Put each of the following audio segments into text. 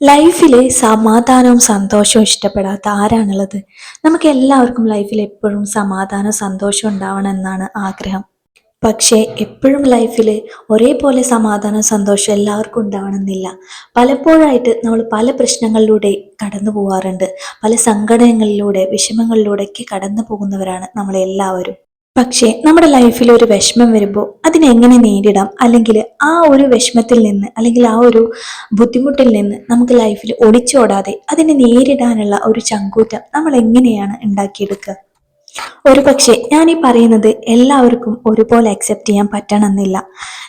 ലൈഫിൽ സമാധാനവും സന്തോഷവും ഇഷ്ടപ്പെടാത്ത ആരാണുള്ളത്? നമുക്ക് എല്ലാവർക്കും ലൈഫിൽ എപ്പോഴും സമാധാനവും സന്തോഷവും ഉണ്ടാവണം എന്നാണ് ആഗ്രഹം. പക്ഷേ എപ്പോഴും ലൈഫിൽ ഒരേപോലെ സമാധാനവും സന്തോഷവും എല്ലാവർക്കും ഉണ്ടാവണമെന്നില്ല. പലപ്പോഴായിട്ട് നമ്മൾ പല പ്രശ്നങ്ങളിലൂടെ കടന്നു പോകാറുണ്ട് പല സങ്കടങ്ങളിലൂടെ വിഷമങ്ങളിലൂടെയൊക്കെ കടന്നു പോകുന്നവരാണ് നമ്മളെല്ലാവരും. പക്ഷേ നമ്മുടെ ലൈഫിൽ ഒരു വിഷമം വരുമ്പോൾ അതിനെങ്ങനെ നേരിടാം? അല്ലെങ്കിൽ ആ ഒരു വിഷമത്തിൽ നിന്ന് അല്ലെങ്കിൽ ആ ഒരു ബുദ്ധിമുട്ടിൽ നിന്ന് നമുക്ക് ലൈഫിൽ ഒളിച്ചോടാതെ അതിനെ നേരിടാനുള്ള ഒരു ചങ്കൂറ്റം നമ്മൾ എങ്ങനെയാണ് ഉണ്ടാക്കിയെടുക്കുക? ഒരു പക്ഷേ ഞാൻ ഈ പറയുന്നത് എല്ലാവർക്കും ഒരുപോലെ അക്സെപ്റ്റ് ചെയ്യാൻ പറ്റണമെന്നില്ല.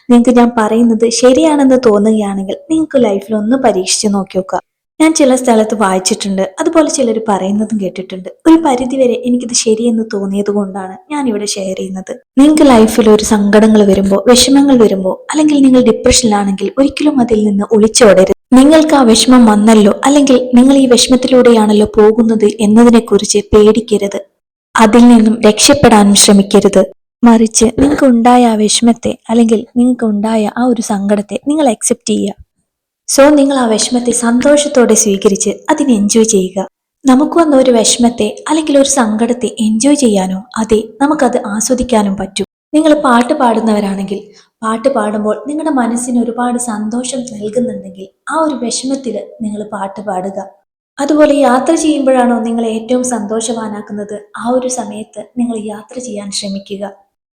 നിങ്ങൾക്ക് ഞാൻ പറയുന്നത് ശരിയാണെന്ന് തോന്നുകയാണെങ്കിൽ നിങ്ങൾക്ക് ലൈഫിൽ ഒന്ന് പരീക്ഷിച്ച് നോക്കി നോക്കുക. ഞാൻ ചില സ്ഥലത്ത് വായിച്ചിട്ടുണ്ട്. അതുപോലെ ചിലർ പറയുന്നതും കേട്ടിട്ടുണ്ട്. ഒരു പരിധിവരെ എനിക്കിത് ശരിയെന്ന് തോന്നിയത് കൊണ്ടാണ് ഞാൻ ഇവിടെ ഷെയർ ചെയ്യുന്നത്. നിങ്ങൾക്ക് ലൈഫിൽ ഒരു സങ്കടങ്ങൾ വരുമ്പോൾ വിഷമങ്ങൾ വരുമ്പോൾ അല്ലെങ്കിൽ നിങ്ങൾ ഡിപ്രഷനിലാണെങ്കിൽ ഒരിക്കലും അതിൽ നിന്ന് ഒളിച്ചോടരുത്. നിങ്ങൾക്ക് ആ വിഷമം വന്നല്ലോ അല്ലെങ്കിൽ നിങ്ങൾ ഈ വിഷമത്തിലൂടെയാണല്ലോ പോകുന്നത് എന്നതിനെക്കുറിച്ച് പേടിക്കരുത്. അതിൽ നിന്നും രക്ഷപ്പെടാനും ശ്രമിക്കരുത്. മറിച്ച് നിങ്ങൾക്ക് ഉണ്ടായ ആ വിഷമത്തെ അല്ലെങ്കിൽ നിങ്ങൾക്ക് ഉണ്ടായ ആ ഒരു സങ്കടത്തെ നിങ്ങൾ അക്സെപ്റ്റ് ചെയ്യുക. സോ നിങ്ങൾ ആ വിഷമത്തെ സന്തോഷത്തോടെ സ്വീകരിച്ച് അതിനെ എൻജോയ് ചെയ്യുക. നമുക്ക് വന്ന ഒരു വിഷമത്തെ അല്ലെങ്കിൽ ഒരു സങ്കടത്തെ എൻജോയ് ചെയ്യാനോ അതെ നമുക്കത് ആസ്വദിക്കാനും പറ്റും. നിങ്ങൾ പാട്ട് പാടുന്നവരാണെങ്കിൽ പാട്ട് പാടുമ്പോൾ നിങ്ങളുടെ മനസ്സിന് ഒരുപാട് സന്തോഷം നൽകുന്നുണ്ടെങ്കിൽ ആ ഒരു വിഷമത്തിൽ നിങ്ങൾ പാട്ട് പാടുക. അതുപോലെ യാത്ര ചെയ്യുമ്പോഴാണോ നിങ്ങൾ ഏറ്റവും സന്തോഷവാനാക്കുന്നത്? ആ ഒരു സമയത്ത് നിങ്ങൾ യാത്ര ചെയ്യാൻ ശ്രമിക്കുക.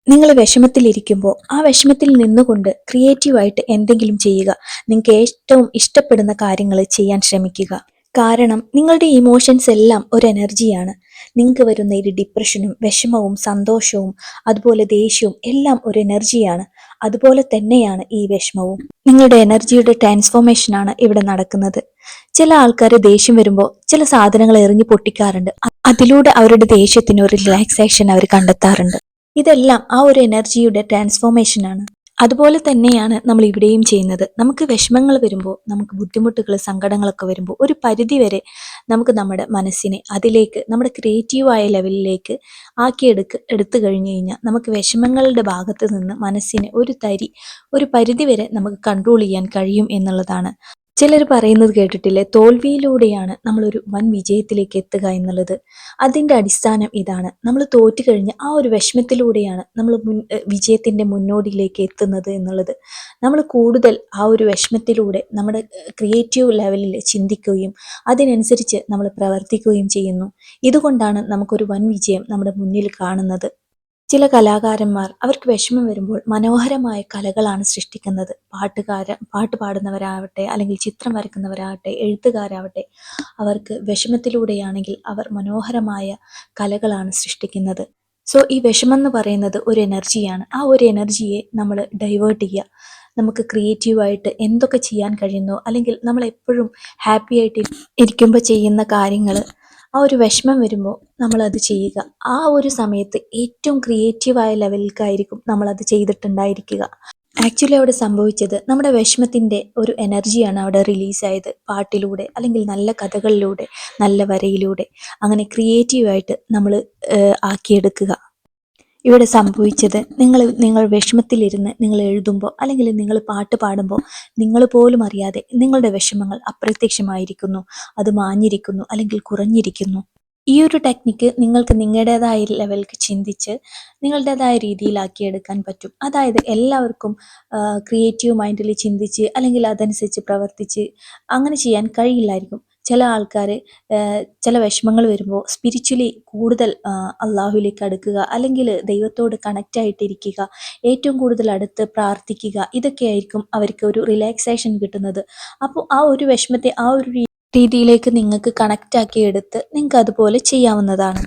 നിങ്ങൾ വിഷമത്തിലിരിക്കുമ്പോൾ ആ വിഷമത്തിൽ നിന്നുകൊണ്ട് ക്രിയേറ്റീവായിട്ട് എന്തെങ്കിലും ചെയ്യുക. നിങ്ങൾക്ക് ഏറ്റവും ഇഷ്ടപ്പെടുന്ന കാര്യങ്ങൾ ചെയ്യാൻ ശ്രമിക്കുക. കാരണം നിങ്ങളുടെ ഇമോഷൻസ് എല്ലാം ഒരു എനർജിയാണ് നിങ്ങൾക്ക് വരുന്ന ഒരു ഡിപ്രഷനും വിഷമവും സന്തോഷവും അതുപോലെ ദേഷ്യവും എല്ലാം ഒരു എനർജിയാണ് അതുപോലെ തന്നെയാണ് ഈ വിഷമവും. നിങ്ങളുടെ എനർജിയുടെ ട്രാൻസ്ഫോർമേഷനാണ് ഇവിടെ നടക്കുന്നത്. ചില ആൾക്കാർ ദേഷ്യം വരുമ്പോൾ ചില സാധനങ്ങൾ എറിഞ്ഞു പൊട്ടിക്കാറുണ്ട്. അതിലൂടെ അവരുടെ ദേഷ്യത്തിന് ഒരു റിലാക്സേഷൻ അവർ കണ്ടെത്താറുണ്ട്. ഇതെല്ലാം ആ ഒരു എനർജിയുടെ ട്രാൻസ്ഫോർമേഷൻ ആണ് അതുപോലെ തന്നെയാണ് നമ്മൾ ഇവിടെയും ചെയ്യുന്നത്. നമുക്ക് വിഷമങ്ങൾ വരുമ്പോൾ നമുക്ക് ബുദ്ധിമുട്ടുകൾ സങ്കടങ്ങളൊക്കെ വരുമ്പോൾ ഒരു പരിധി വരെ നമുക്ക് നമ്മുടെ മനസ്സിനെ അതിലേക്ക് നമ്മുടെ ക്രിയേറ്റീവായ ലെവലിലേക്ക് ആക്കിയെടുക്ക് എടുത്തു കഴിഞ്ഞു കഴിഞ്ഞാൽ നമുക്ക് വിഷമങ്ങളുടെ ഭാഗത്ത് നിന്ന് മനസ്സിനെ ഒരു തരി ഒരു പരിധി വരെ നമുക്ക് കൺട്രോൾ ചെയ്യാൻ കഴിയും എന്നുള്ളതാണ് ചിലർ പറയുന്നത് കേട്ടിട്ടില്ലേ? തോൽവിയിലൂടെയാണ് നമ്മളൊരു വൻ വിജയത്തിലേക്ക് എത്തുക എന്നുള്ളത്. അതിന്റെ അടിസ്ഥാനം ഇതാണ്. നമ്മൾ തോറ്റു കഴിഞ്ഞ് ആ ഒരു വിഷമത്തിലൂടെയാണ് നമ്മൾ മുൻ വിജയത്തിന്റെ മുന്നോടിയിലേക്ക് എത്തുന്നത് എന്നുള്ളത്. നമ്മൾ കൂടുതൽ ആ ഒരു വിഷമത്തിലൂടെ നമ്മുടെ ക്രിയേറ്റീവ് ലെവലിൽ ചിന്തിക്കുകയും അതിനനുസരിച്ച് നമ്മൾ പ്രവർത്തിക്കുകയും ചെയ്യുന്നു. ഇതുകൊണ്ടാണ് നമുക്കൊരു വൻ വിജയം നമ്മുടെ മുന്നിൽ കാണുന്നത്. ചില കലാകാരന്മാർ അവർക്ക് വിഷമം വരുമ്പോൾ മനോഹരമായ കലകളാണ് സൃഷ്ടിക്കുന്നത്. പാട്ടുകാരൻ പാട്ട് പാടുന്നവരാവട്ടെ അല്ലെങ്കിൽ ചിത്രം വരയ്ക്കുന്നവരാവട്ടെ എഴുത്തുകാരാവട്ടെ അവർക്ക് വിഷമത്തിലൂടെയാണെങ്കിൽ അവർ മനോഹരമായ കലകളാണ് സൃഷ്ടിക്കുന്നത്. സോ ഈ വിഷമം എന്ന് പറയുന്നത് ഒരു എനർജിയാണ് ആ ഒരു എനർജിയെ നമ്മൾ ഡൈവേർട്ട് ചെയ്യുക. നമുക്ക് ക്രിയേറ്റീവായിട്ട് എന്തൊക്കെ ചെയ്യാൻ കഴിയുന്നു അല്ലെങ്കിൽ നമ്മൾ എപ്പോഴും ഹാപ്പി ആയിട്ട് ഇരിക്കുമ്പോൾ ചെയ്യുന്ന കാര്യങ്ങൾ ആ ഒരു വിഷമം വരുമ്പോൾ നമ്മളത് ചെയ്യുക. ആ ഒരു സമയത്ത് ഏറ്റവും ക്രിയേറ്റീവായ ലെവലിലേക്കായിരിക്കും നമ്മളത് ചെയ്തിട്ടുണ്ടായിരിക്കുക. ആക്ച്വലി അവിടെ സംഭവിച്ചത് നമ്മുടെ വിഷമത്തിന്റെ ഒരു എനർജിയാണ് അവിടെ റിലീസായത് പാട്ടിലൂടെ അല്ലെങ്കിൽ നല്ല കഥകളിലൂടെ നല്ല വരയിലൂടെ. അങ്ങനെ ക്രിയേറ്റീവായിട്ട് നമ്മൾ ആക്കിയെടുക്കുക. ഇവിടെ സംഭവിച്ചത്. നിങ്ങൾ നിങ്ങൾ വിഷമത്തിലിരുന്ന് നിങ്ങൾ എഴുതുമ്പോൾ അല്ലെങ്കിൽ നിങ്ങൾ പാട്ട് പാടുമ്പോൾ നിങ്ങൾ പോലും അറിയാതെ നിങ്ങളുടെ വിഷമങ്ങൾ അപ്രത്യക്ഷമായിരിക്കുന്നു. അത് മാഞ്ഞിരിക്കുന്നു അല്ലെങ്കിൽ കുറഞ്ഞിരിക്കുന്നു. ഈ ഒരു ടെക്നിക്ക് നിങ്ങൾക്ക് നിങ്ങളുടേതായ ലെവലിൽ ചിന്തിച്ച് നിങ്ങളുടേതായ രീതിയിലാക്കിയെടുക്കാൻ പറ്റും. അതായത് എല്ലാവർക്കും ക്രിയേറ്റീവ് മൈൻഡിൽ ചിന്തിച്ച് അല്ലെങ്കിൽ അതനുസരിച്ച് പ്രവർത്തിച്ച് അങ്ങനെ ചെയ്യാൻ കഴിയില്ലായിരിക്കും. ചില ആൾക്കാർ ചില വിഷമങ്ങൾ വരുമ്പോൾ സ്പിരിച്വലി കൂടുതൽ അള്ളാഹുവിലേക്ക് അടുക്കുക അല്ലെങ്കിൽ ദൈവത്തോട് കണക്റ്റ് ആയിട്ടിരിക്കുക ഏറ്റവും കൂടുതൽ അടുത്ത് പ്രാർത്ഥിക്കുക ഇതൊക്കെയായിരിക്കും അവർക്ക് ഒരു റിലാക്സേഷൻ കിട്ടുന്നത്. അപ്പോൾ ആ ഒരു വിഷമത്തെ ആ ഒരു രീതിയിലേക്ക് നിങ്ങൾക്ക് കണക്റ്റ് ആക്കി നിങ്ങൾക്ക് അതുപോലെ ചെയ്യാവുന്നതാണ്.